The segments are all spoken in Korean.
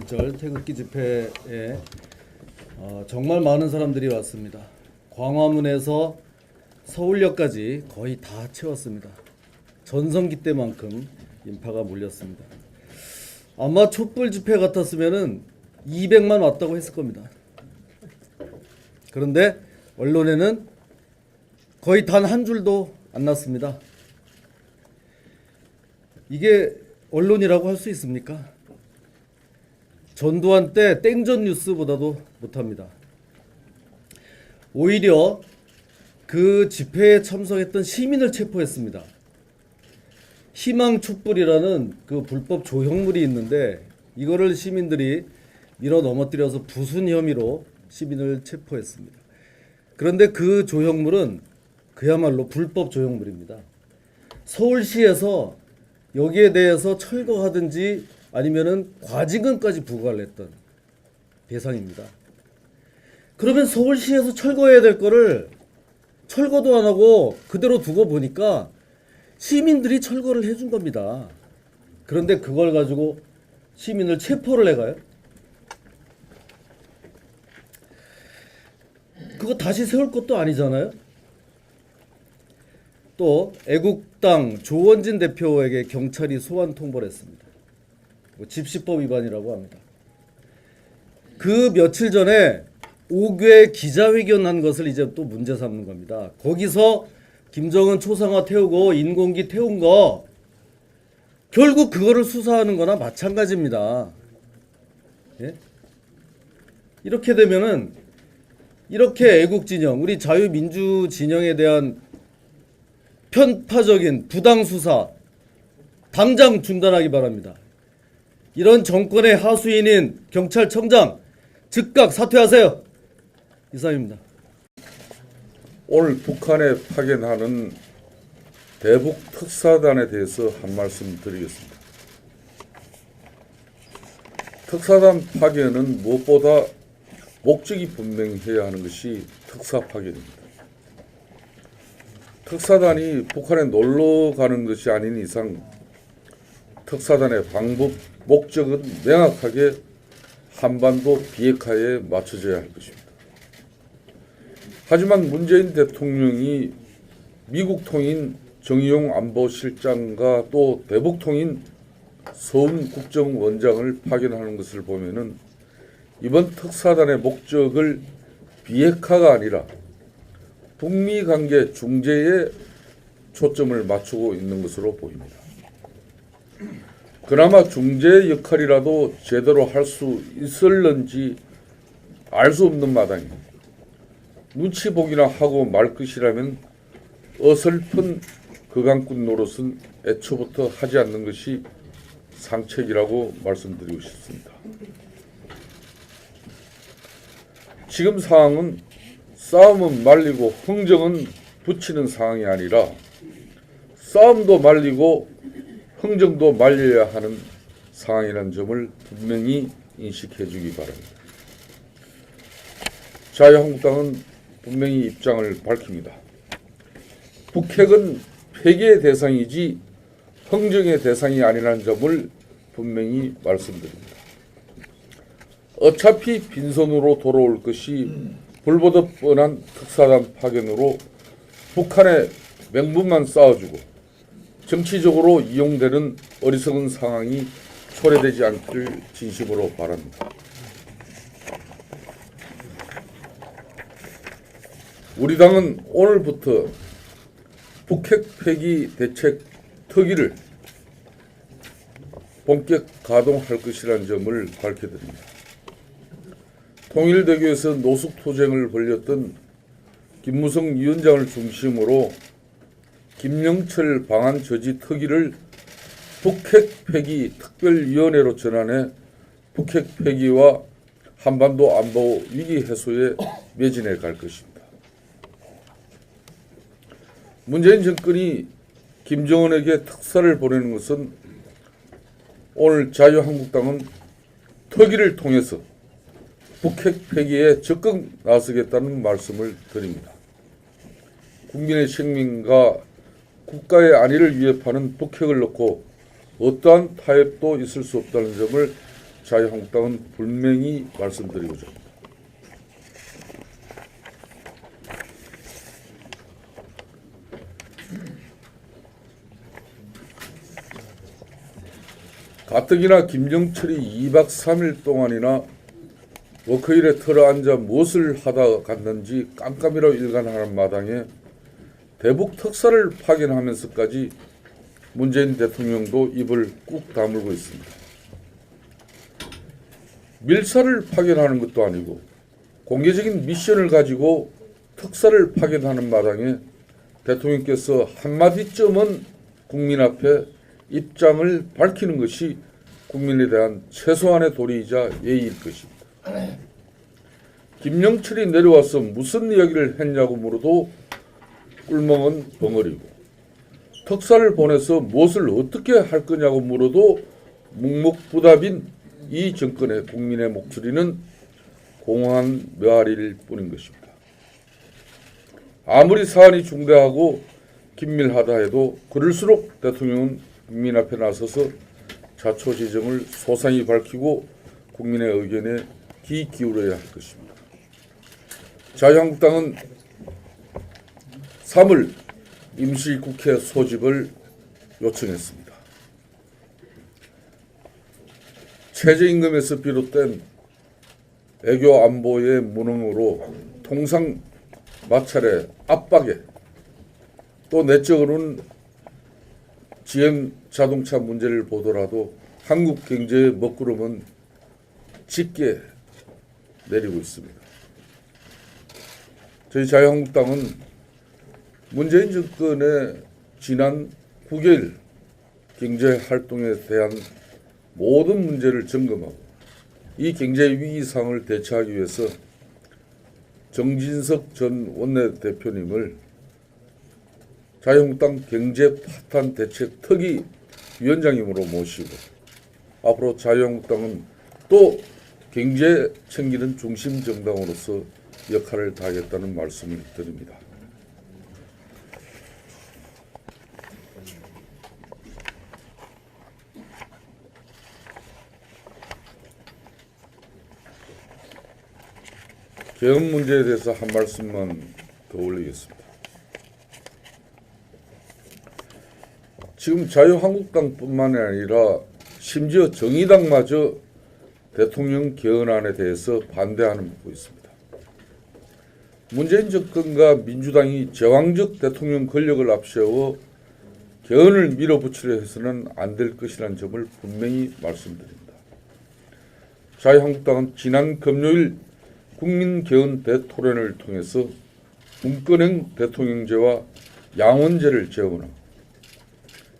5.18 태극기 집회에 어, 정말 많은 사람들이 왔습니다. 광화문에서 서울역까지 거의 다 채웠습니다. 전성기 때만큼 인파가 몰렸습니다. 아마 촛불 집회 같았으면은 200만 왔다고 했을 겁니다. 그런데 언론에는 거의 단 한 줄도 안 났습니다. 이게 언론이라고 할 수 있습니까? 전두환 때 땡전 뉴스보다도 못합니다. 오히려 그 집회에 참석했던 시민을 체포했습니다. 희망 촛불이라는 그 불법 조형물이 있는데 이거를 시민들이 밀어 넘어뜨려서 부순 혐의로 시민을 체포했습니다. 그런데 그 조형물은 그야말로 불법 조형물입니다. 서울시에서 여기에 대해서 철거하든지 아니면은 과징금까지 부과를 했던 대상입니다. 그러면 서울시에서 철거해야 될 거를 철거도 안 하고 그대로 두고 보니까 시민들이 철거를 해준 겁니다. 그런데 그걸 가지고 시민을 체포를 해가요? 그거 다시 세울 것도 아니잖아요? 또 애국당 조원진 대표에게 경찰이 소환 통보를 했습니다. 뭐 집시법 위반이라고 합니다. 그 며칠 전에 5개 기자회견 한 것을 이제 또 문제 삼는 겁니다. 거기서 김정은 초상화 태우고 인공기 태운 거 결국 그거를 수사하는 거나 마찬가지입니다. 예? 이렇게 되면은 이렇게 애국 진영, 우리 자유민주 진영에 대한 편파적인 부당 수사 당장 중단하기 바랍니다. 이런 정권의 하수인인 경찰청장 즉각 사퇴하세요. 이상입니다. 오늘 북한에 파견하는 대북 특사단에 대해서 한 말씀 드리겠습니다. 특사단 파견은 무엇보다 목적이 분명해야 하는 것이 특사 파견입니다. 특사단이 북한에 놀러 가는 것이 아닌 이상 특사단의 방법, 목적은 명확하게 한반도 비핵화에 맞춰져야 할 것입니다. 하지만 문재인 대통령이 미국 통인 정의용 안보실장과 또 대북 통인 서훈 국정원장을 파견하는 것을 보면은 이번 특사단의 목적을 비핵화가 아니라 북미 관계 중재에 초점을 맞추고 있는 것으로 보입니다. 그나마 중재 역할이라도 제대로 할 수 있을런지 알 수 없는 마당입니다. 눈치 보기나 하고 말 것이라면 어설픈 거강꾼 노릇은 애초부터 하지 않는 것이 상책이라고 말씀드리고 싶습니다. 지금 상황은 싸움은 말리고 흥정은 붙이는 상황이 아니라 싸움도 말리고 흥정도 말려야 하는 상황이라는 점을 분명히 인식해 주기 바랍니다. 자유한국당은 분명히 입장을 밝힙니다. 북핵은 폐기의 대상이지 흥정의 대상이 아니라는 점을 분명히 말씀드립니다. 어차피 빈손으로 돌아올 것이 불보듯 뻔한 특사단 파견으로 북한의 명분만 쌓아주고 정치적으로 이용되는 어리석은 상황이 초래되지 않기를 진심으로 바랍니다. 우리 당은 오늘부터 북핵 폐기 대책 특위를 본격 가동할 것이라는 점을 밝혀드립니다. 통일대교에서 노숙투쟁을 벌였던 김무성 위원장을 중심으로 김영철 방한 저지 특위를 북핵 폐기 특별위원회로 전환해 북핵 폐기와 한반도 안보 위기 해소에 매진해 갈 것입니다. 문재인 정권이 김정은에게 특사를 보내는 것은 오늘 자유한국당은 특위를 통해서 북핵 폐기에 적극 나서겠다는 말씀을 드립니다. 국민의 생명과 국가의 안위를 위협하는 북핵을 놓고 어떠한 타협도 있을 수 없다는 점을 자유한국당은 분명히 말씀드리고자 합니다. 가뜩이나 김정철이 2박 3일 동안이나 워크힐에 틀어 앉아 무엇을 하다 갔는지 깜깜이로 일관하는 마당에 대북 특사를 파견하면서까지 문재인 대통령도 입을 꾹 다물고 있습니다. 밀사를 파견하는 것도 아니고 공개적인 미션을 가지고 특사를 파견하는 마당에 대통령께서 한마디쯤은 국민 앞에 입장을 밝히는 것이 국민에 대한 최소한의 도리이자 예의일 것입니다. 김영철이 내려와서 무슨 이야기를 했냐고 물어도 꿀멍은 벙어리고 특사를 보내서 무엇을 어떻게 할 거냐고 물어도 묵묵부답인 이 정권의 국민의 목소리는 공허한 메아리일 뿐인 것입니다. 아무리 사안이 중대하고 긴밀하다 해도 그럴수록 대통령은 국민 앞에 나서서 자초지정을 소상히 밝히고 국민의 의견에 귀 기울여야 할 것입니다. 자유한국당은 3월 임시국회 소집을 요청했습니다. 최저임금에서 비롯된 애교 안보의 무능으로 통상 마찰의 압박에 또 내적으로는 GM 자동차 문제를 보더라도 한국 경제의 먹구름은 짙게 내리고 있습니다. 저희 자유한국당은 문재인 정권의 지난 9개월 경제 활동에 대한 모든 문제를 점검하고 이 경제 위기상을 대처하기 위해서 정진석 전 원내대표님을 자유한국당 경제 파탄 대책 특위 위원장님으로 모시고 앞으로 자유한국당은 또 경제 챙기는 중심 정당으로서 역할을 다하겠다는 말씀을 드립니다. 개헌 문제에 대해서 한 말씀만 더 올리겠습니다. 지금 자유한국당뿐만 아니라 심지어 정의당마저 대통령 개헌안에 대해서 반대하는 보고 있습니다. 문재인 정권과 민주당이 제왕적 대통령 권력을 앞세워 개헌을 밀어붙이려 해서는 안 될 것이라는 점을 분명히 말씀드립니다. 자유한국당은 지난 금요일 국민개헌 대토론을 통해서 문건행 대통령제와 양원제를 재원하고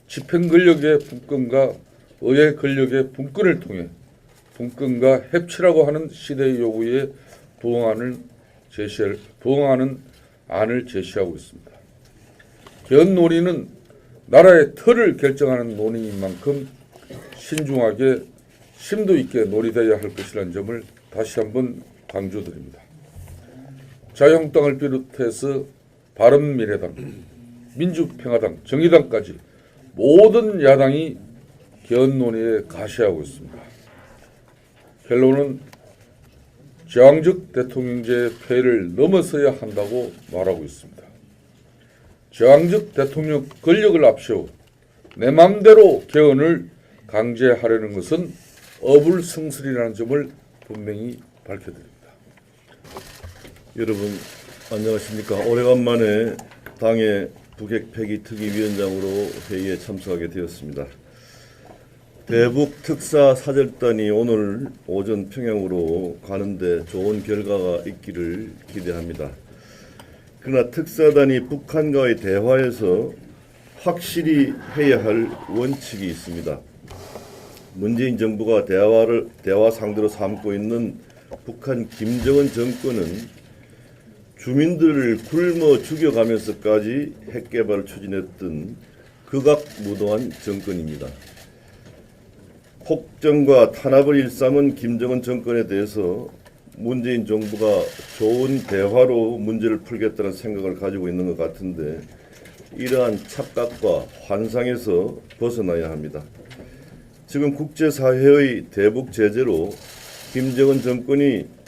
집행 권력의 분권과 의회 권력의 분권을 통해 분권과 협치라고 하는 시대의 요구에 부응하는 제시를 부응하는 안을 제시하고 있습니다. 개헌 논의는 나라의 틀을 결정하는 논의인 만큼 신중하게 심도 있게 논의되어야 할 것이라는 점을 다시 한번 강조드립니다. 자유한국당을 비롯해서 바른미래당, 민주평화당, 정의당까지 모든 야당이 개헌 논의에 가시하고 있습니다. 결론은 제왕적 대통령제의 폐해를 넘어서야 한다고 말하고 있습니다. 제왕적 대통령 권력을 앞세워 내 맘대로 개헌을 강제하려는 것은 어불성설이라는 점을 분명히 밝혀드립니다. 여러분 안녕하십니까 오래간만에 당의 북핵 폐기 특위위원장으로 회의에 참석하게 되었습니다. 대북 특사 사절단이 오늘 오전 평양으로 가는데 좋은 결과가 있기를 기대합니다. 그러나 특사단이 북한과의 대화에서 확실히 해야 할 원칙이 있습니다. 문재인 정부가 대화를 대화 상대로 삼고 있는 북한 김정은 정권은 주민들을 굶어 죽여가면서까지 핵 개발을 추진했던 극악무도한 정권입니다. 폭정과 탄압을 일삼은 김정은 정권에 대해서 문재인 정부가 좋은 대화로 문제를 풀겠다는 생각을 가지고 있는 것 같은데 이러한 착각과 환상에서 벗어나야 합니다. 지금 국제사회의 대북 제재로 김정은 정권이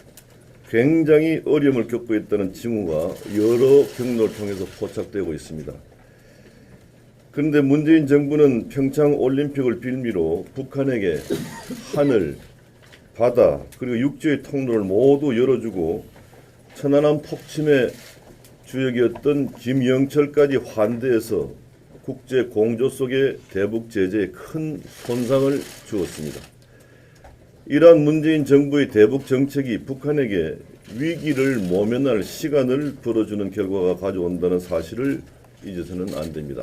굉장히 어려움을 겪고 있다는 징후가 여러 경로를 통해서 포착되고 있습니다. 그런데 문재인 정부는 평창 올림픽을 빌미로 북한에게 하늘, 바다 그리고 육지의 통로를 모두 열어주고 천안함 폭침의 주역이었던 김영철까지 환대해서 국제 공조 속의 대북 제재에 큰 손상을 주었습니다. 이러한 문재인 정부의 대북 정책이 북한에게 위기를 모면할 시간을 벌어주는 결과가 가져온다는 사실을 잊어서는 안 됩니다.